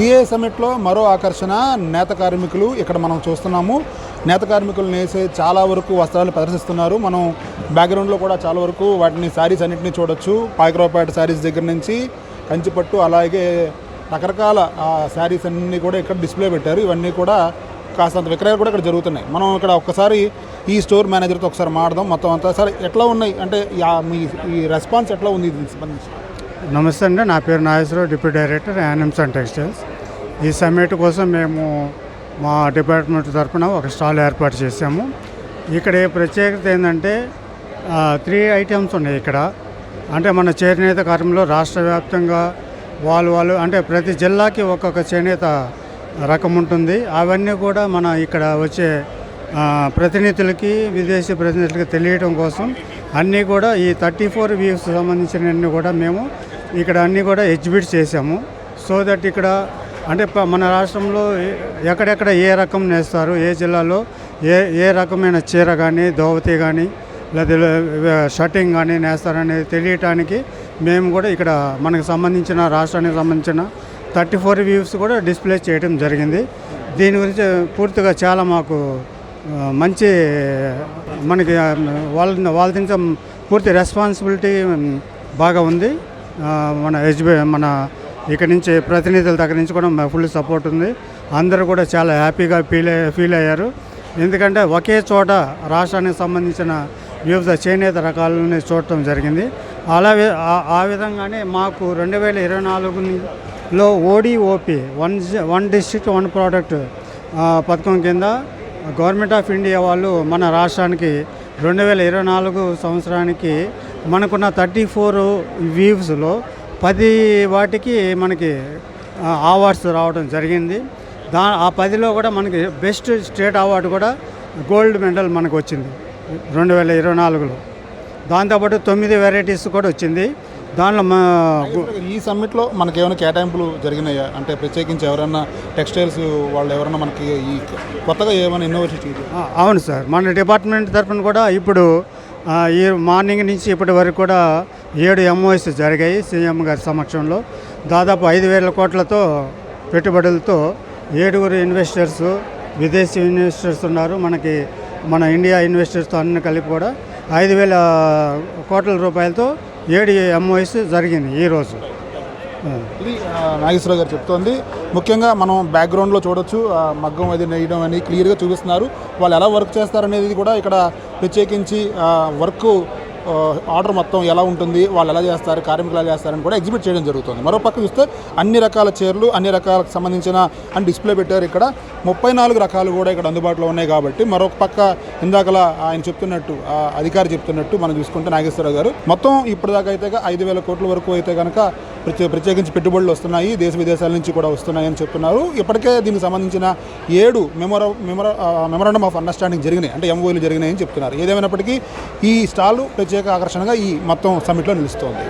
CA సమిట్లో మరో ఆకర్షణ నేత కార్మికులు ఇక్కడ మనం చూస్తున్నాము. నేత కార్మికులు నేసే చాలా వరకు వస్త్రాలు ప్రదర్శిస్తున్నారు. మనం బ్యాక్గ్రౌండ్లో కూడా చాలా వరకు వాటిని శారీస్ అన్నింటినీ చూడొచ్చు. పాయకరావుపేట శారీస్ దగ్గర నుంచి కంచిపట్టు అలాగే రకరకాల శారీస్ అన్నీ కూడా ఇక్కడ డిస్ప్లే పెట్టారు. ఇవన్నీ కూడా కాస్తంత విక్రయాలు కూడా ఇక్కడ జరుగుతున్నాయి. మనం ఇక్కడ ఒక్కసారి ఈ స్టోర్ మేనేజర్తో ఒకసారి మాడదాం మొత్తం అంతా సరే ఎట్లా ఉన్నాయి? అంటే మీ ఈ రెస్పాన్స్ ఎట్లా ఉంది దీనికి సంబంధించి? నమస్తే అండి. నా పేరు నాగేశ్వరరావు డిప్యూటీ డైరెక్టర్ యానిమ్స్ అండ్ టెక్స్టైల్స్. ఈ సమ్మిట్ కోసం మేము మా డిపార్ట్మెంట్ తరఫున ఒక స్టాల్ ఏర్పాటు చేసాము ఇక్కడ ప్రత్యేకత ఏంటంటే త్రీ ఐటమ్స్ ఉన్నాయి ఇక్కడ. అంటే మన చేనేత కార్యంలో రాష్ట్ర వ్యాప్తంగా వాళ్ళు వాళ్ళు అంటే ప్రతి జిల్లాకి ఒక్కొక్క చేనేత రకం ఉంటుంది. అవన్నీ కూడా మన ఇక్కడ వచ్చే ప్రతినిధులకి విదేశీ ప్రతినిధులకి తెలియడం కోసం అన్నీ కూడా ఈ థర్టీ ఫోర్ వ్యూస్ సంబంధించినవన్నీ కూడా మేము ఇక్కడ అన్నీ కూడా ఎగ్జిబిట్ చేసాము సో దట్ ఇక్కడ అంటే మన రాష్ట్రంలో ఎక్కడెక్కడ ఏ రకం నేస్తారు ఏ జిల్లాలో ఏ ఏ రకమైన చీర కానీ దోవతి కానీ లేదా షర్టింగ్ కానీ నేస్తారనేది తెలియటానికి మేము కూడా ఇక్కడ మనకు సంబంధించిన రాష్ట్రానికి సంబంధించిన థర్టీ ఫోర్ వ్యూస్ కూడా డిస్ప్లే చేయడం జరిగింది. దీని గురించి పూర్తిగా చాలా మాకు మంచి మనకి వాళ్ళ వాళ్ళ నుంచి పూర్తి రెస్పాన్సిబిలిటీ బాగా ఉంది. మన ఎస్బీ మన ఇక్కడ నుంచి ప్రతినిధుల దగ్గర నుంచి కూడా ఫుల్ సపోర్ట్ ఉంది. అందరూ కూడా చాలా హ్యాపీగా ఫీల్ ఫీల్ అయ్యారు. ఎందుకంటే ఒకే చోట రాష్ట్రానికి సంబంధించిన వివిధ చేనేత రకాలని చూడటం జరిగింది. అలా ఆ- విధంగానే మాకు రెండు వేల ఇరవై నాలుగులో ODOP one one district one product పథకం కింద గవర్నమెంట్ ఆఫ్ ఇండియా వాళ్ళు మన రాష్ట్రానికి రెండు వేల ఇరవై నాలుగు సంవత్సరానికి మనకున్న థర్టీ ఫోర్ వీవ్స్లో పది వాటికి మనకి అవార్డ్స్ రావడం జరిగింది. దా ఆ పదిలో కూడా మనకి బెస్ట్ స్టేట్ అవార్డు కూడా గోల్డ్ మెడల్ మనకు వచ్చింది. రెండు వేల ఇరవై నాలుగులో. దాంతోపాటు తొమ్మిది వెరైటీస్ కూడా వచ్చింది. దానిలో మా ఈ సమ్మిట్లో మనకి ఏమైనా కేటాయింపులు జరిగినాయా? అంటే ప్రత్యేకించి ఎవరైనా టెక్స్టైల్స్ వాళ్ళు ఎవరైనా మనకి ఈ కొత్తగా ఏమైనా ఇన్నోవేషన్ అవును సార్. మన డిపార్ట్మెంట్ తరఫున కూడా ఇప్పుడు ఈ మార్నింగ్ నుంచి ఇప్పటి వరకు కూడా ఏడు ఎంఓఎస్ జరిగాయి సీఎం గారి సమక్షంలో. దాదాపు ఐదు వేల కోట్లతో పెట్టుబడులతో ఏడుగురు ఇన్వెస్టర్స్ విదేశీ ఇన్వెస్టర్స్ ఉన్నారు. మనకి మన ఇండియా ఇన్వెస్టర్స్తో అన్ని కలిపి కూడా ఐదు వేల కోట్ల రూపాయలతో ఏడు ఎంఓఎస్ జరిగింది ఈరోజు ఇది నాగేశ్వరరావు గారు చెప్తోంది. ముఖ్యంగా మనం బ్యాక్గ్రౌండ్లో చూడొచ్చు. ఆ, మగ్గం అది నేయడం అని క్లియర్గా చూపిస్తున్నారు. వాళ్ళు ఎలా వర్క్ చేస్తారనేది కూడా ఇక్కడ ప్రత్యేకించి వర్క్ ఆర్డర్ మొత్తం ఎలా ఉంటుంది వాళ్ళు ఎలా చేస్తారు కార్మికులు ఎలా చేస్తారని కూడా ఎగ్జిబిట్ చేయడం జరుగుతుంది. మరో పక్క చూస్తే అన్ని రకాల చీరలు అన్ని రకాలకు సంబంధించిన అండ్ డిస్ప్లే పెట్టారు ఇక్కడ. ముప్పై నాలుగు రకాలు కూడా ఇక్కడ అందుబాటులో ఉన్నాయి కాబట్టి మరొక పక్క ఇందాకలా ఆయన చెప్తున్నట్టు అధికారి చెప్తున్నట్టు మనం చూసుకుంటే నాగేశ్వరరావు గారు. మొత్తం ఇప్పటిదాకా అయితే ఐదు వేల కోట్ల వరకు అయితే కనుక ప్రత్యే ప్రత్యేకించి పెట్టుబడులు వస్తున్నాయి దేశ విదేశాల నుంచి కూడా వస్తున్నాయని చెప్తున్నారు. ఇప్పటికే దీనికి సంబంధించిన ఏడు మెమొర మెమొర మెమరాండమ్ ఆఫ్ అండర్స్టాండింగ్ జరిగినాయి. అంటే ఎంఓలు జరిగినాయని చెప్తున్నారు. ఏదేమైనప్పటికీ ఈ స్టాల్ ప్రత్యేక ఆకర్షణగా ఈ మొత్తం సమ్మిట్లో నిలుస్తోంది.